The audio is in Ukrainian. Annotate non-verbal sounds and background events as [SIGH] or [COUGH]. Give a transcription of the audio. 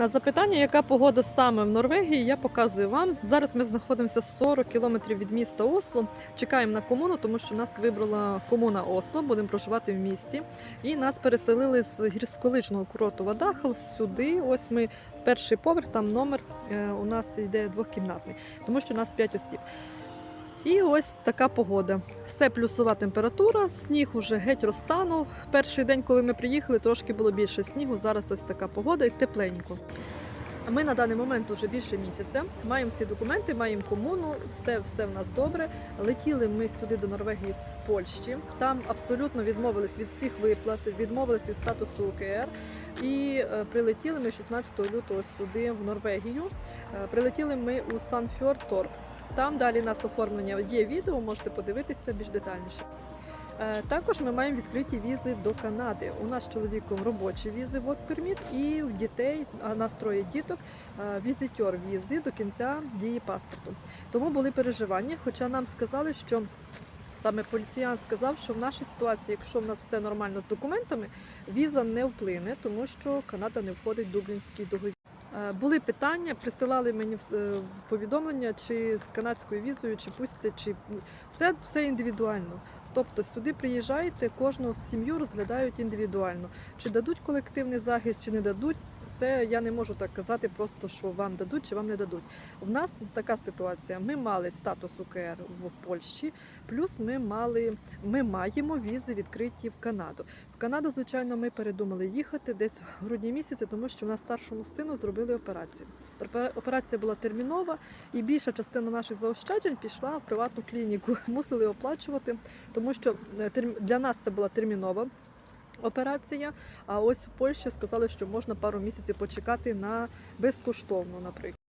На запитання, яка погода саме в Норвегії, я показую вам. Зараз ми знаходимося 40 кілометрів від міста Осло. Чекаємо на комуну, тому що нас вибрала комуна Осло. Будемо проживати в місті. І нас переселили з гірськолижного курорту Вадахал сюди. Ось ми перший поверх, там номер е, у нас йде двохкімнатний, тому що у нас 5 осіб. І ось така погода. Все плюсова температура, сніг уже геть розтанув. Перший день, коли ми приїхали, трошки було більше снігу. Зараз ось така погода і тепленько. Ми на даний момент вже більше місяця. Маємо всі документи, маємо комуну, все, все в нас добре. Летіли ми сюди до Норвегії з Польщі. Там абсолютно відмовились від всіх виплат, відмовились від статусу УКР. І е, прилетіли ми 16 лютого сюди, в Норвегію. Е, прилетіли ми у Санфьорторп. Там далі нас оформлення є відео, можете подивитися більш детальніше. Е, Також ми маємо відкриті візи до Канади. У нас з чоловіком робочі візи Work Permit і в дітей, а нас троє діток, е, візитьор візи до кінця дії паспорту. Тому були переживання, хоча нам сказали, що саме поліціян сказав, що в нашій ситуації, якщо в нас все нормально з документами, віза не вплине, тому що Канада не входить в Дублінський договір. Е, Були питання, присилали мені е, повідомлення, чи з канадською візою, чи пустять, чи. Це все індивідуально. Тобто сюди приїжджаєте, кожну сім'ю розглядають індивідуально. Чи дадуть колективний захист, чи не дадуть. Це я не можу так казати, просто що вам дадуть чи вам не дадуть. У нас така ситуація. Ми мали статус УКР в Польщі, плюс ми мали, ми маємо візи відкриті в Канаду. В Канаду, звичайно, ми передумали їхати десь в грудні місяці, тому що в нас старшому сину зробили операцію. Опера- Операція була термінова, і більша частина наших заощаджень пішла в приватну клініку. [LAUGHS] Мусили оплачувати, тому що е, для нас це була термінова. Операція, а ось в Польщі сказали, що можна пару місяців почекати на безкоштовну, наприклад.